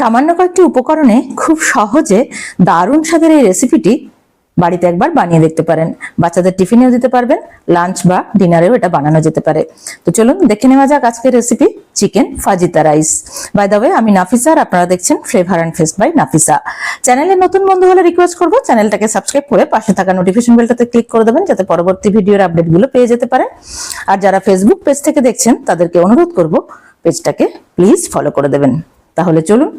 সামান্য কয়েকটি উপকরণে খুব সহজে দারুণ স্বাদের এই রেসিপিটি বাড়িতে একবার বানিয়ে দেখতে পারেন। বাচ্চাদের টিফিনেও দিতে পারবেন লাঞ্চ বা ডিনারেও এটা বানানো যেতে পারে। তো চলুন দেখে নেওয়া যাক আজকের recipe chicken fajita rice by the way আমি নাফিসা আর আপনারা দেখছেন flavour and fest by Nafisa. চ্যানেলে নতুন বন্ধু হলে রিকোয়েস্ট করব, চ্যানেলটাকে সাবস্ক্রাইব করে পাশে থাকা নোটিফিকেশন বেলটাতে ক্লিক করে দেবেন, যাতে পরবর্তী ভিডিওর আপডেটগুলো পেয়ে যেতে পারেন। আর যারা ফেসবুক পেজ থেকে দেখছেন, তাদেরকে অনুরোধ করব পেজটাকে প্লিজ ফলো করে দেবেন। তাহলে চলুন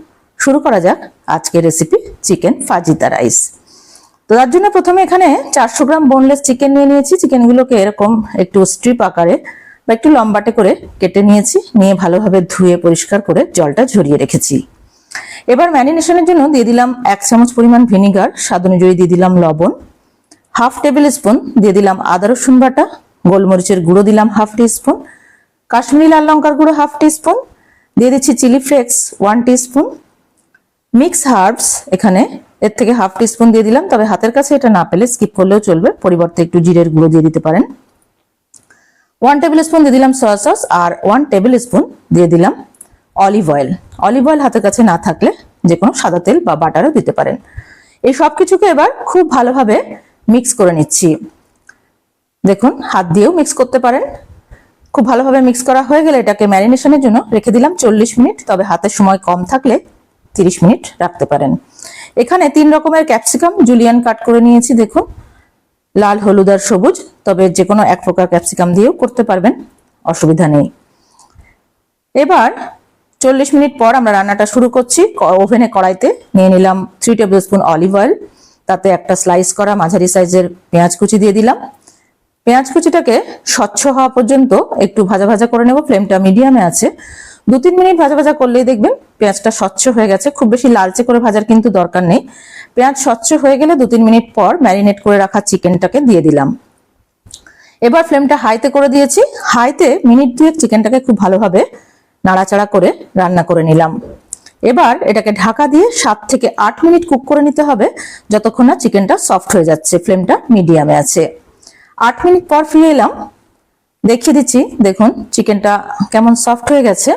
শুরু করা যাক আজকের রেসিপি চিকেন ফাজিতা রাইস তো তার জন্য প্রথমে এখানে চারশো গ্রাম বোনলেস চিকেন নিয়ে নিয়েছি। চিকেনগুলোকে এরকম একটু স্ট্রিপ আকারে বা একটু লম্বাটে করে কেটে নিয়েছি, নিয়ে ভালোভাবে ধুয়ে পরিষ্কার করে জলটা ঝরিয়ে রেখেছি। এবার ম্যারিনেশনের জন্য দিয়ে দিলাম এক চামচ পরিমাণ ভিনিগার স্বাদ অনুযায়ী দিয়ে দিলাম লবণ হাফ টেবিল স্পুন দিয়ে দিলাম আদা, রসুন বাটা, গোলমরিচের গুঁড়ো দিলাম হাফ টি স্পুন কাশ্মীরি লাল লঙ্কার গুঁড়ো হাফ টি স্পুন দিয়ে দিচ্ছি chilli flakes one teaspoon mix herbs এখানে, এর থেকে হাফ টি স্পুন দিয়ে দিলাম, তবে হাতের কাছে এটা না পেলে স্কিপ করলেও চলবে, পরিবর্তে একটু জিরের গুঁড়ো দিয়ে দিতে পারেন। ওয়ান টেবিল স্পুন দিয়ে দিলাম সয়া সস আর ওয়ান টেবিল স্পুন দিয়ে দিলাম অলিভ অয়েল অলিভ অয়েল হাতের কাছে না থাকলে যে কোনো সাদা তেল বা বাটারও দিতে পারেন। এই সব কিছুকে এবার খুব ভালোভাবে মিক্স করে নিচ্ছি। দেখুন, হাত দিয়েও মিক্স করতে পারেন। খুব ভালোভাবে মিক্স করা হয়ে গেলে এটাকে ম্যারিনেশনের জন্য রেখে দিলাম চল্লিশ মিনিট, তবে হাতের সময় কম থাকলে তিরিশ মিনিট রাখতে পারেন। এখানে তিন রকমের ক্যাপসিকাম, জুলিয়ান কাট করে নিয়েছি, দেখুন। লাল, হলুদ আর সবুজ, তবে যে কোনো এক প্রকার ক্যাপসিকাম দিয়েও করতে পারবেন, অসুবিধা নেই। এবার চল্লিশ মিনিট পর আমরা রান্নাটা শুরু করছি। ওভেনে কড়াইতে নিয়ে নিলাম three tablespoon olive oil তাতে একটা স্লাইস করা মাঝারি সাইজের পেঁয়াজ কুচি দিয়ে দিলাম। পেঁয়াজ কুচিটাকে স্বচ্ছ হওয়া পর্যন্ত একটু ভাজা ভাজা করে নেব, ফ্লেমটা মিডিয়ামে আছে। দু তিন মিনিট ভাজা ভাজা করলেই দেখবেন পেঁয়াজটা স্বচ্ছ হয়ে গেছে। খুব বেশি লালচে করে ভাজার কিন্তু দরকার নেই। পেঁয়াজ স্বচ্ছ হয়ে গেলে দু তিন মিনিট পর ম্যারিনেট করে রাখা চিকেনটাকে দিয়ে দিলাম। এবার ফ্লেমটা হাইতে করে দিয়েছি। হাইতে মিনিট দুয়েক চিকেনটাকে খুব ভালোভাবে নাড়াচাড়া করে রান্না করে নিলাম। এবার এটাকে ঢাকা দিয়ে সাত থেকে আট মিনিট কুক করে নিতে হবে, যতক্ষণ না চিকেনটা সফট হয়ে যাচ্ছে, ফ্লেমটা মিডিয়ামে আছে। আট মিনিট পর ফিরে এলাম। দেখিয়ে দিচ্ছি, দেখুন, চিকেনটা কেমন সফট হয়ে গেছে।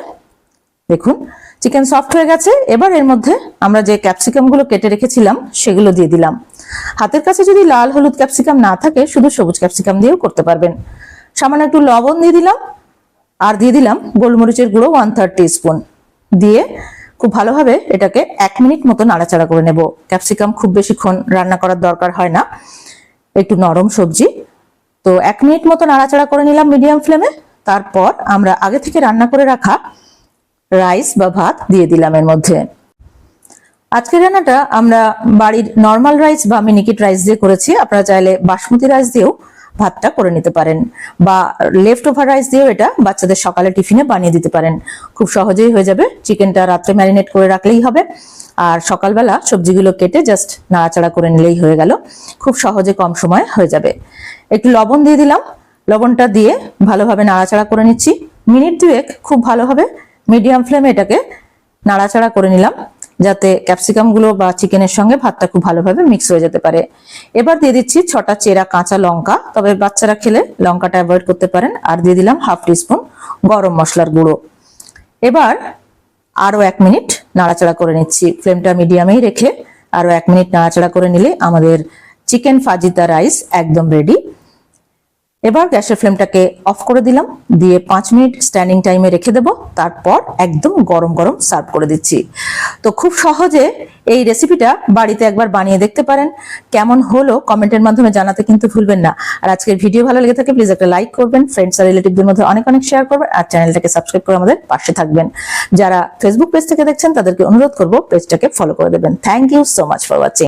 দেখুন চিকেন সফট হয়ে গেছে। এবার এর মধ্যে আমরা যে ক্যাপসিকামগুলো কেটে রেখেছিলাম, সেগুলো দিয়ে দিলাম। হাতের কাছে যদি লাল হলুদ ক্যাপসিকাম না থাকে, শুধু সবুজ ক্যাপসিকাম দিয়েও করতে পারবেন। সামান্য একটু লবণ দিয়ে দিলাম। আর দিয়ে দিলাম গোলমরিচের গুঁড়ো ওয়ান থার্ড স্পুন দিয়ে খুব ভালোভাবে এটাকে এক মিনিট মতো নাড়াচাড়া করে নেব। ক্যাপসিকাম খুব বেশিক্ষণ রান্না করার দরকার হয় না। একটু নরম সবজি। তো এক মিনিট মতো নাড়াচাড়া করে নিলাম মিডিয়াম ফ্লেমে তারপর আমরা আগে থেকে রান্না করে রাখা রাইস বা ভাত দিয়ে দিলাম এর মধ্যে। আজকের রান্নাটা আমরা বাড়ির নর্মাল রাইস বা মিনিকিট রাইস দিয়ে করেছি। আপনারা চাইলে বাসমতি রাইস দিয়েও ভাতটা করে নিতে পারেন। বা লেফট ওভার রাইস দিয়েও এটা বাচ্চাদের সকালে টিফিনে বানিয়ে দিতে পারেন। খুব সহজেই হয়ে যাবে। চিকেনটা রাত্রে ম্যারিনেট করে রাখলেই হবে। আর সকালবেলা সবজিগুলো কেটে জাস্ট নাড়াচাড়া করে নিলেই হয়ে গেল। খুব সহজে কম সময়ে হয়ে যাবে। একটু লবণ দিয়ে দিলাম। লবণটা দিয়ে ভালোভাবে নাড়াচাড়া করে নিচ্ছি। মিনিট দুয়েক খুব ভালোভাবে মিডিয়াম ফ্লেমে এটাকে নাড়াচাড়া করে নিলাম, যাতে ক্যাপসিকামগুলো বা চিকেনের সঙ্গে ভাতটা খুব ভালোভাবে মিক্স হয়ে যেতে পারে। এবার দিয়ে দিচ্ছি ছটা চেরা কাঁচা লঙ্কা, তবে বাচ্চারা খেলে লঙ্কাটা অ্যাভয়েড করতে পারেন। আর দিয়ে দিলাম হাফ টিস্পুন গরম মশলার গুঁড়ো। এবার আরও এক মিনিট নাড়াচাড়া করে নিচ্ছি। ফ্লেমটা মিডিয়ামেই রেখে আরও এক মিনিট নাড়াচাড়া করে নিলে আমাদের চিকেন ফাজিতা রাইস একদম রেডি এবার গ্যাসের ফ্লেমটাকে অফ করে দিলাম। দিয়ে পাঁচ মিনিট স্ট্যান্ডিং টাইমে রেখে দেব। তারপর একদম গরম গরম সার্ভ করে দিচ্ছি। তো খুব সহজে এই রেসিপিটা বাড়িতে একবার বানিয়ে দেখতে পারেন। কেমন হলো কমেন্টের মাধ্যমে জানাতে কিন্তু ভুলবেন না। আর আজকের ভিডিও ভালো লেগে থাকে প্লিজ একটা লাইক করবেন। ফ্রেন্ডস আর রিলেটিভদের মধ্যে অনেক অনেক শেয়ার করবেন। আর চ্যানেলটাকে সাবস্ক্রাইব করে আমাদের পাশে থাকবেন। যারা ফেসবুক পেজ থেকে দেখছেন, তাদেরকে অনুরোধ করব পেজটাকে ফলো করে দেবেন। Thank you so much for watching